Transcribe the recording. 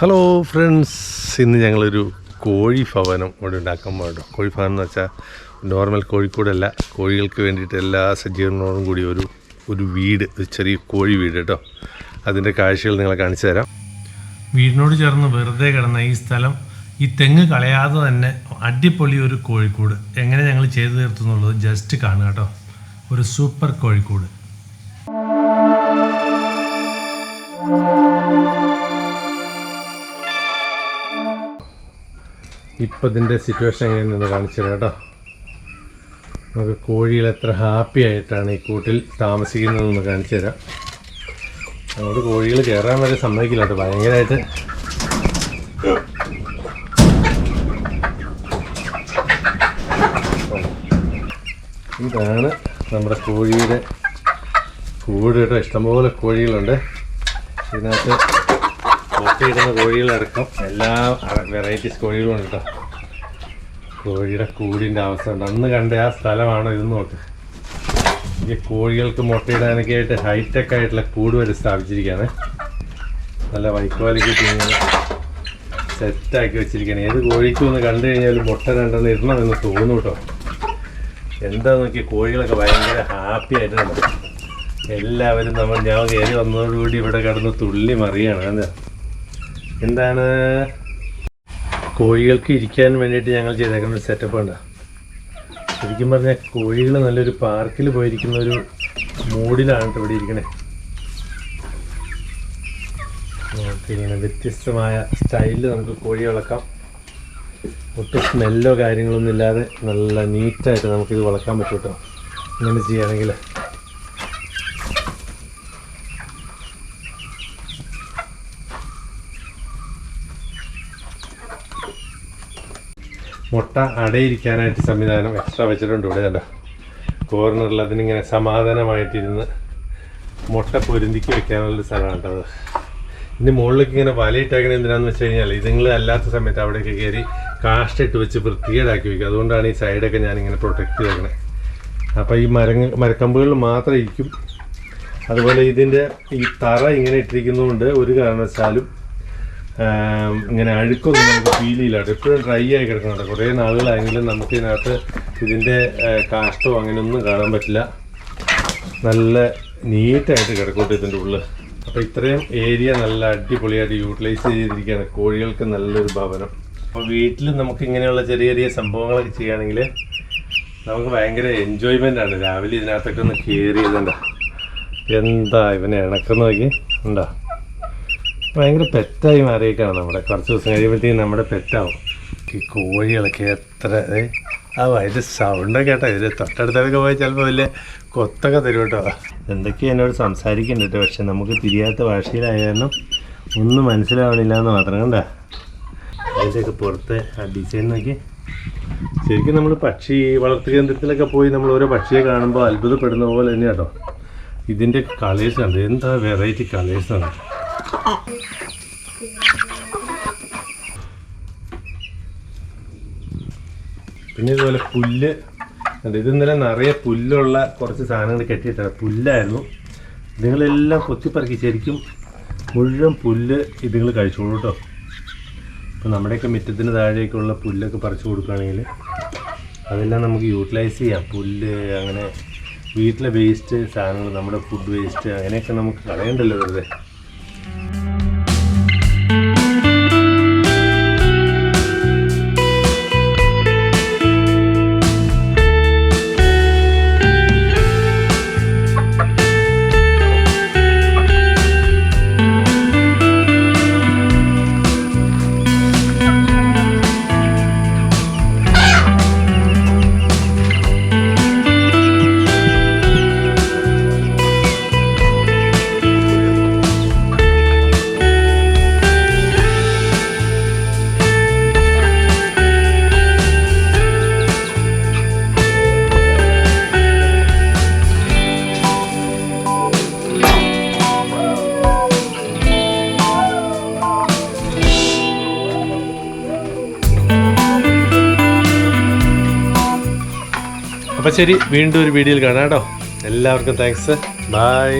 Hello friends ഇന്ന് ഞങ്ങളൊരു കോഴി ഭവനം ഇവിടെ ഉണ്ടാക്കാൻ പാടും കോഴി ഭവനം എന്ന് വെച്ചാൽ നോർമൽ കോഴിക്കൂടല്ല. കോഴികൾക്ക് വേണ്ടിയിട്ട് എല്ലാ സജ്ജീകരണങ്ങളോടും കൂടി ഒരു ഒരു വീട് ഒരു ചെറിയ കോഴി വീട് കേട്ടോ. അതിന്റെ കാഴ്ചകൾ നിങ്ങളെ കാണിച്ചു തരാം. വീടിനോട് ചേർന്ന് വെറുതെ കിടന്ന ഈ സ്ഥലം ഈ തെങ്ങ് കളയാതെ തന്നെ അടിപൊളി ഒരു കോഴിക്കൂട്. എങ്ങനെ ഞങ്ങൾ ചെയ്തു തീർത്തു എന്നുള്ളത് ജസ്റ്റ് കാണുക കേട്ടോ. ഒരു സൂപ്പർ കോഴിക്കൂട്. ഇപ്പം ഇതിന്റെ സിറ്റുവേഷൻ എങ്ങനെയെന്ന് കാണിച്ചു കേട്ടോ. നമുക്ക് കോഴികൾ എത്ര ഹാപ്പി ആയിട്ടാണ് ഈ കൂട്ടിൽ താമസിക്കുന്നതെന്ന് കാണിച്ചു തരാം. അങ്ങോട്ട് കോഴികൾ കയറാൻ വരെ സമ്മതിക്കില്ല കേട്ടോ. ഭയങ്കരമായിട്ട്. ഇതാണ് നമ്മുടെ കോഴിയുടെ കൂട് കേട്ടോ. ഇഷ്ടംപോലെ കോഴികളുണ്ട്. ഇതിനകത്ത് മുട്ടയിടുന്ന കോഴികളടക്കം എല്ലാ വെറൈറ്റീസ് കോഴികളും ഉണ്ട് കേട്ടോ കോഴിയുടെ കൂടിന്റെ അവസ്ഥ ഉണ്ട് അന്ന് കണ്ട ആ സ്ഥലമാണോ ഇതെന്ന് നോക്ക്. ഈ കോഴികൾക്ക് മുട്ടയിടാനൊക്കെ ആയിട്ട് ഹൈടെക് ആയിട്ടുള്ള കൂട് വരെ സ്ഥാപിച്ചിരിക്കുകയാണ് നല്ല വൈക്കോലൊക്കെ ഇങ്ങനെ സെറ്റാക്കി വെച്ചിരിക്കുകയാണ് ഏത് കോഴിക്കും ഒന്ന് കണ്ടു കഴിഞ്ഞാൽ മുട്ട രണ്ടെണ്ണം എന്ന് തോന്നും കേട്ടോ എന്താ നോക്കി കോഴികളൊക്കെ ഭയങ്കര ഹാപ്പി ആയിട്ടാണ്. എല്ലാവരും നമ്മൾ ഞാൻ കയറി വന്നതോടുകൂടി ഇവിടെ കിടന്ന് തുള്ളി മറിയാണ്. എന്താ എന്താണ്? കോഴികൾക്ക് ഇരിക്കാൻ വേണ്ടിയിട്ട് ഞങ്ങൾ ചെയ്തേക്കുന്ന ഒരു സെറ്റപ്പ് ഉണ്ട് ശരിക്കും പറഞ്ഞാൽ കോഴികൾ നല്ലൊരു പാർക്കിൽ പോയിരിക്കുന്ന ഒരു മൂഡിലാണ് ഇവിടെ ഇരിക്കണേ. പിന്നെ വ്യത്യസ്തമായ സ്റ്റൈലിൽ നമുക്ക് കോഴി വളർക്കാം ഒട്ടും സ്മെല്ലോ കാര്യങ്ങളൊന്നും ഇല്ലാതെ നല്ല നീറ്റായിട്ട് നമുക്കിത് വളർക്കാൻ പറ്റും കേട്ടോ ഇങ്ങനെ ചെയ്യുകയാണെങ്കിൽ മുട്ട അടയിരിക്കാനായിട്ട് സംവിധാനം എക്സ്ട്രാ വെച്ചിട്ടുണ്ട് ഇവിടെ കണ്ടോ. കോർണറിൽ അതിനിങ്ങനെ സമാധാനമായിട്ടിരുന്ന് മുട്ട പൊരുന്തിക്ക് വെക്കാനുള്ളൊരു സ്ഥലമാണ് കേട്ടോ ഇതിന്റെ മുകളിലേക്ക് ഇങ്ങനെ വലയിട്ടേക്കണ എന്തിനാന്ന് വെച്ച് കഴിഞ്ഞാൽ ഇതുങ്ങൾ അല്ലാത്ത സമയത്ത് അവിടേക്ക് കയറി കാഷ്ടിട്ട് വെച്ച് വൃത്തികേടാക്കി വയ്ക്കും അതുകൊണ്ടാണ് ഈ സൈഡൊക്കെ ഞാനിങ്ങനെ പ്രൊട്ടക്റ്റ് ചെയ്തേക്കണേ. അപ്പോൾ ഈ മരങ്ങ മരക്കമ്പുകളിൽ മാത്രം ഇരിക്കും. അതുപോലെ ഇതിന്റെ ഈ തറ ഇങ്ങനെ ഇട്ടിരിക്കുന്നതുകൊണ്ട് ഒരു കാരണവശാലും ഇങ്ങനെ അഴുക്കൊന്നും നമുക്ക് ഫീൽ ചെയ്യില്ല എപ്പോഴും ഡ്രൈ ആയി കിടക്കുന്നുണ്ട് കുറേ നാളുകളായെങ്കിലും നമുക്ക് ഇതിനകത്ത് ഇതിന്റെ കാഷ്ടോ അങ്ങനെയൊന്നും കാണാൻ പറ്റില്ല. നല്ല നീറ്റായിട്ട് കിടക്കോട്ടെ ഇതിന്റെ ഉള്ളിൽ അപ്പോൾ ഇത്രയും ഏരിയ നല്ല അടിപൊളിയായിട്ട് യൂട്ടിലൈസ് ചെയ്തിരിക്കുകയാണ്. കോഴികൾക്ക് നല്ലൊരു ഭവനം. അപ്പോൾ വീട്ടിൽ നമുക്ക് ഇങ്ങനെയുള്ള ചെറിയ ചെറിയ സംഭവങ്ങളൊക്കെ ചെയ്യുകയാണെങ്കിൽ നമുക്ക് ഭയങ്കര എൻജോയ്മെന്റ് ആണ്. രാവിലെ ഇതിനകത്തൊക്കെ ഒന്ന് കയറി ഇതുണ്ട എന്താ ഇവനെ ഇണക്കുന്ന നോക്കി. ഉണ്ടോ? ഭയങ്കര പെറ്റായി മാറിയേക്കാണ് നമ്മുടെ. കുറച്ച് ദിവസം കഴിയുമ്പോഴത്തേക്കും നമ്മുടെ പെറ്റാവും. ഈ കോഴികളൊക്കെ എത്ര ആ അതിന്റെ സൗണ്ടൊക്കെ കേട്ടോ. ഇതിൽ തൊട്ടടുത്തൊക്കെ പോയി ചിലപ്പോൾ വലിയ കൊത്തൊക്കെ തരും കേട്ടോ. എന്തൊക്കെയാണ് എന്നോട് സംസാരിക്കുന്നുണ്ട്. പക്ഷെ നമുക്ക് തിരിയാത്ത ഭാഷയിലായ കാരണം ഒന്നും മനസ്സിലാവണില്ല എന്ന് മാത്രം കണ്ട. അതിന്റെയൊക്കെ പുറത്തെ ആ ഡിസൈൻ നോക്കി. ശരിക്കും നമ്മൾ പക്ഷി വളർത്തു കേന്ദ്രത്തിലൊക്കെ പോയി നമ്മൾ ഓരോ പക്ഷിയെ കാണുമ്പോൾ അത്ഭുതപ്പെടുന്ന പോലെ തന്നെ കേട്ടോ. ഇതിന്റെ കളേഴ്സ് ഉണ്ട് എന്താ വെറൈറ്റി കളേഴ്സാണ് പിന്നെ ഇതുപോലെ പുല്ല്. ഇത് ഇന്നലെ നിറയെ പുല്ലുള്ള കുറച്ച് സാധനങ്ങൾ കെട്ടിയിട്ടാണ് പുല്ലായിരുന്നു. ഇതുങ്ങളെല്ലാം കൊത്തിപ്പറക്കി ശരിക്കും മുഴുവൻ പുല്ല് ഇതുങ്ങൾ കഴിച്ചോളൂ കേട്ടോ ഇപ്പം നമ്മുടെയൊക്കെ മുറ്റത്തിന് താഴേക്കുള്ള പുല്ലൊക്കെ പറിച്ചു കൊടുക്കുകയാണെങ്കിൽ അതെല്ലാം നമുക്ക് യൂട്ടിലൈസ് ചെയ്യാം. പുല്ല് അങ്ങനെ വീട്ടിലെ വേസ്റ്റ് സാധനങ്ങൾ നമ്മുടെ ഫുഡ് വേസ്റ്റ് അങ്ങനെയൊക്കെ നമുക്ക് കളയണ്ടല്ലോ വെറുതെ. അപ്പോൾ ശരി വീണ്ടും ഒരു വീഡിയോയിൽ കാണാം കേട്ടോ. എല്ലാവർക്കും താങ്ക്സ് ബൈ